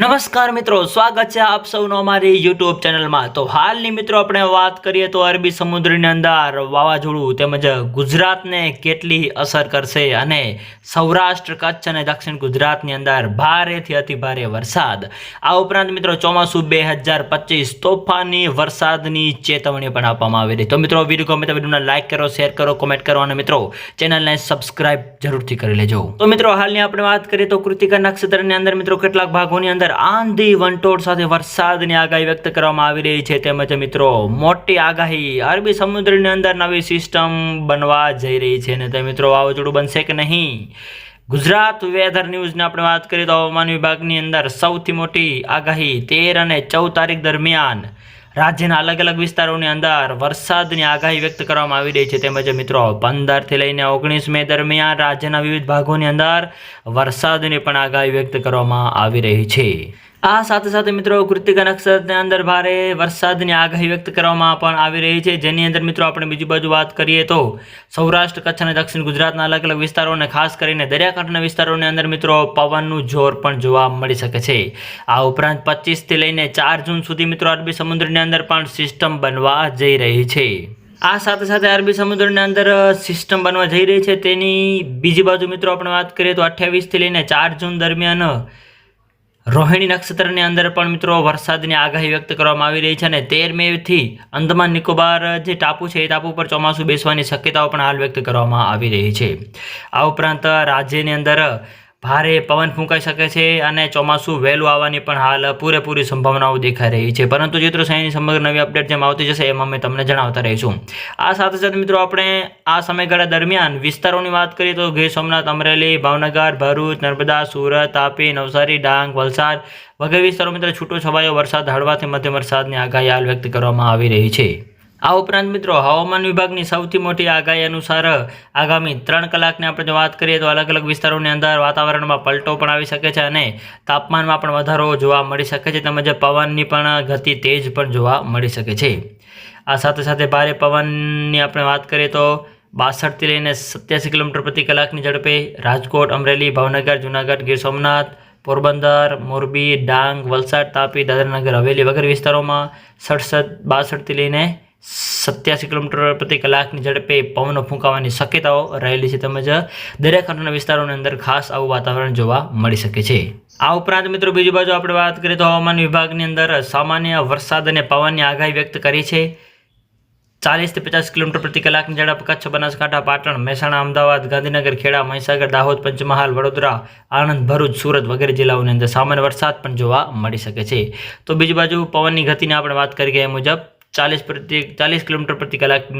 નમસ્કાર મિત્રો, સ્વાગત છે આપ સૌનો અમારી યુટ્યુબ ચેનલમાં. તો હાલની મિત્રો આપણે વાત કરીએ તો અરબી સમુદ્રની અંદર વાવાઝોડું તેમજ ગુજરાતને કેટલી અસર કરશે અને સૌરાષ્ટ્ર, કચ્છ અને દક્ષિણ ગુજરાતની અંદર ભારેથી અતિ ભારે વરસાદ. આ ઉપરાંત મિત્રો, ચોમાસું બે હજાર પચીસ તોફાની વરસાદની ચેતવણી પણ આપવામાં આવી રહી. તો મિત્રો વીડિયો ગમે તો વિડીયોને લાઇક કરો શેર કરો કોમેન્ટ કરો અને મિત્રો, ચેનલને સબસ્ક્રાઇબ જરૂરથી કરી લેજો. તો મિત્રો, હાલની આપણે વાત કરીએ તો કૃતિકા નક્ષત્રની અંદર મિત્રો, કેટલાક ભાગોની અંદર આંધી વંટોળ સાથે વરસાદની આગાહી વ્યક્ત કરવામાં આવી રહી છે. તેમજ મિત્રો, મોટી આગાહી. અરબી સમુદ્રની અંદર નવી સિસ્ટમ બનવા જઈ રહી છે અને તે મિત્રો વાવાઝોડું બનશે કે નહીં? ગુજરાત વેધર ન્યૂઝની આપણે વાત કરીએ તો હવામાન વિભાગની અંદર સૌથી મોટી આગાહી તેર અને ચૌદ તારીખ દરમિયાન રાજ્યના અલગ અલગ વિસ્તારોની અંદર વરસાદની આગાહી વ્યક્ત કરવામાં આવી રહી છે. તેમજ મિત્રો, પંદરથી લઈને ઓગણીસ મે દરમિયાન રાજ્યના વિવિધ ભાગોની અંદર વરસાદની પણ આગાહી વ્યક્ત કરવામાં આવી રહી છે. આ સાથે સાથે મિત્રો કૃતિકા નક્ષત્રની અંદર ભારે વરસાદની આગાહી વ્યક્ત કરવામાં પણ આવી રહી છે. જેની અંદર મિત્રો આપણે બીજી બાજુ વાત કરીએ તો સૌરાષ્ટ્ર, કચ્છ અને દક્ષિણ ગુજરાતના અલગ અલગ વિસ્તારોને ખાસ કરીને દરિયાકાંઠાના વિસ્તારોની અંદર મિત્રો પવનનું જોર પણ જોવા મળી શકે છે. આ ઉપરાંત પચીસથી લઈને ચાર જૂન સુધી મિત્રો અરબી સમુદ્રની અંદર પણ સિસ્ટમ બનવા જઈ રહી છે. આ સાથે સાથે અરબી સમુદ્રની અંદર સિસ્ટમ બનવા જઈ રહી છે. તેની બીજી બાજુ મિત્રો આપણે વાત કરીએ તો અઠ્યાવીસથી લઈને ચાર જૂન દરમિયાન રોહિણી નક્ષત્રની અંદર પણ મિત્રો વરસાદની આગાહી વ્યક્ત કરવામાં આવી રહી છે અને તેર મેથી અંદમાન નિકોબાર જે ટાપુ છે, એ ટાપુ પર ચોમાસું બેસવાની શક્યતાઓ પણ હાલ વ્યક્ત કરવામાં આવી રહી છે. આ ઉપરાંત રાજ્યની અંદર ભારે પવન ફૂંકાઈ શકે છે અને ચોમાસું વહેલું આવવાની પણ હાલ પૂરેપૂરી સંભાવનાઓ દેખાઈ રહી છે. પરંતુ ચિત્રો સાઈની સમગ્ર નવી અપડેટ જેમ આવતી જશે એમાં અમે તમને જણાવતા રહીશું. આ સાથે સાથે મિત્રો આપણે આ સમયગાળા દરમિયાન વિસ્તારોની વાત કરીએ તો ગીર સોમનાથ, અમરેલી, ભાવનગર, ભરૂચ, નર્મદા, સુરત, તાપી, નવસારી, ડાંગ, વલસાડ વગેરે વિસ્તારો મિત્રો છૂટો છવાયો વરસાદ, હળવાથી મધ્યમ વરસાદની આગાહી હાલ વ્યક્ત કરવામાં આવી રહી છે. આ ઉપરાંત મિત્રો, હવામાન વિભાગની સૌથી મોટી આગાહી અનુસાર આગામી ત્રણ કલાકની આપણે જો વાત કરીએ તો અલગ અલગ વિસ્તારોની અંદર વાતાવરણમાં પલટો પણ આવી શકે છે અને તાપમાનમાં પણ વધારો જોવા મળી શકે છે. તેમજ પવનની પણ ગતિ તેજ પણ જોવા મળી શકે છે. આ સાથે સાથે ભારે પવનની આપણે વાત કરીએ તો બાસઠથી લઈને સત્યાસી કિલોમીટર પ્રતિ કલાકની ઝડપે રાજકોટ, અમરેલી, ભાવનગર, જૂનાગઢ, ગીર સોમનાથ, પોરબંદર, મોરબી, ડાંગ, વલસાડ, તાપી દાદરાનગર હવેલી વગેરે વિસ્તારોમાં સડસઠ બાસઠથી લઈને સત્યાસી કિલોમીટર પ્રતિ કલાકની ઝડપે પવનો ફૂંકાવાની શક્યતાઓ રહેલી છે તેમજ દરિયાકાંઠાના વિસ્તારોની અંદર ખાસ આવું વાતાવરણ જોવા મળી શકે છે. આ ઉપરાંત મિત્રો બીજી બાજુ આપણે વાત કરીએ તો હવામાન વિભાગની અંદર સામાન્ય વરસાદ અને પવનની આગાહી વ્યક્ત કરી છે. ચાલીસથી પચાસ કિલોમીટર પ્રતિ કલાકની ઝડપ કચ્છ, બનાસકાંઠા, પાટણ, મહેસાણા, અમદાવાદ, ગાંધીનગર, ખેડા, મહીસાગર, દાહોદ, પંચમહાલ, વડોદરા, આણંદ, ભરૂચ, સુરત વગેરે જિલ્લાઓની અંદર સામાન્ય વરસાદ પણ જોવા મળી શકે છે. તો બીજી બાજુ પવનની ગતિની આપણે વાત કરી ગયા મુજબ ચાલીસ પ્રતિ, ચાલીસ કિલોમીટર પ્રતિ કલાક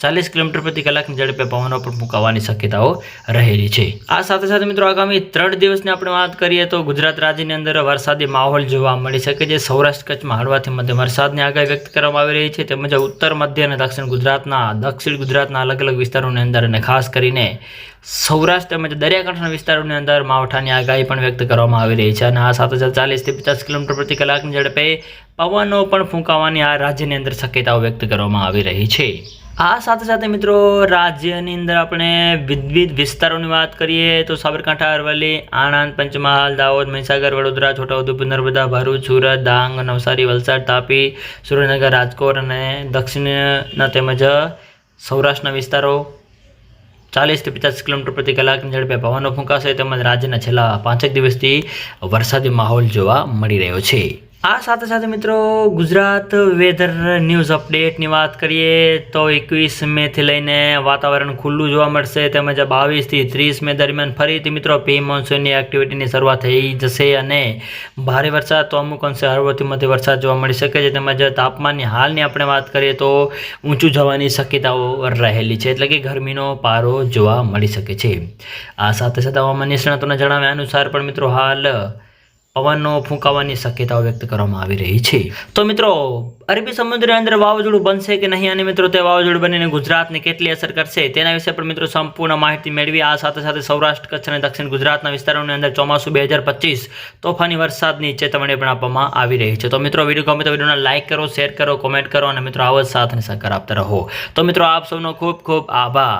ચાલીસ કિલોમીટર પ્રતિ કલાકની ઝડપે પવનો પણ ફૂંકાવાની શક્યતાઓ રહેલી છે. આ સાથે સાથે મિત્રો આગામી ત્રણ દિવસની આપણે વાત કરીએ તો ગુજરાત રાજ્યની અંદર વરસાદી માહોલ જોવા મળી શકે છે. સૌરાષ્ટ્ર કચ્છમાં હળવાથી મધ્યમ વરસાદની આગાહી વ્યક્ત કરવામાં આવી રહી છે. તેમજ ઉત્તર, મધ્ય અને દક્ષિણ ગુજરાતના દક્ષિણ ગુજરાતના અલગ અલગ વિસ્તારોની અંદર અને ખાસ કરીને સૌરાષ્ટ્ર તેમજ દરિયાકાંઠાના વિસ્તારોની અંદર માવઠાની આગાહી પણ વ્યક્ત કરવામાં આવી રહી છે. અને આ સાથે સાથે ચાલીસથી પચાસ કિલોમીટર પ્રતિ કલાકની ઝડપે પવનો પણ ફૂંકાવાની આ રાજ્યની અંદર શક્યતાઓ વ્યક્ત કરવામાં આવી રહી છે. આ સાથે સાથે મિત્રો, રાજ્યની અંદર આપણે વિવિધ વિસ્તારોની વાત કરીએ તો સાબરકાંઠા, અરવલ્લી, આણંદ, પંચમહાલ, દાહોદ, મહીસાગર, વડોદરા, છોટાઉદેપુર, નર્મદા, ભરૂચ, સુરત, ડાંગ, નવસારી, વલસાડ, તાપી, સુરેન્દ્રનગર, રાજકોટ અને દક્ષિણના તેમજ સૌરાષ્ટ્રના વિસ્તારો. ચાલીસથી પચાસ કિલોમીટર પ્રતિ કલાકની ઝડપે પવનો ફૂંકાશે તેમજ રાજ્યના છેલ્લા પાંચેક દિવસથી વરસાદી માહોલ જોવા મળી રહ્યો છે. આ સાથે સાથે મિત્રો ગુજરાત વેધર ન્યૂઝ અપડેટની વાત કરીએ તો એકવીસ મેથી લઈને વાતાવરણ ખુલ્લું જોવા મળશે તેમજ બાવીસથી ત્રીસ મે દરમિયાન ફરીથી મિત્રો પ્રી મોન્સૂનની એક્ટિવિટીની શરૂઆત થઈ જશે અને ભારે વરસાદ તો અમુક અંશે હળવોથી મધ્ય વરસાદ જોવા મળી શકે છે તેમજ તાપમાનની હાલની આપણે વાત કરીએ તો ઊંચું જવાની શક્યતાઓ રહેલી છે એટલે કે ગરમીનો પારો જોવા મળી શકે છે. આ સાથે સાથે હવામાન નિષ્ણાતોના જણાવ્યા અનુસાર પણ મિત્રો હાલ પવનનો ફૂંકાવાની શક્યતાઓ વ્યક્ત કરવામાં આવી રહી છે. તો મિત્રો, અરબી સમુદ્રની અંદર વાવાઝોડું બનશે કે નહીં? અને મિત્રો, તે વાવાઝોડું બનીને ગુજરાતને કેટલી અસર કરશે? તેના વિશે પણ મિત્રો સંપૂર્ણ માહિતી મેળવી. આ સાથે સાથે સૌરાષ્ટ્ર, કચ્છ અને દક્ષિણ ગુજરાતના વિસ્તારોની અંદર ચોમાસું બે હજાર પચીસ, તોફાની વરસાદની ચેતવણી પણ આપવામાં આવી રહી છે. તો મિત્રો, વીડિયો ગમે તો વિડીયોને લાઇક કરો, શેર કરો, કોમેન્ટ કરો અને મિત્રો, આવો જ સાથ અને સહકાર આપતા રહો. તો મિત્રો, આપ સૌનો ખૂબ ખૂબ આભાર.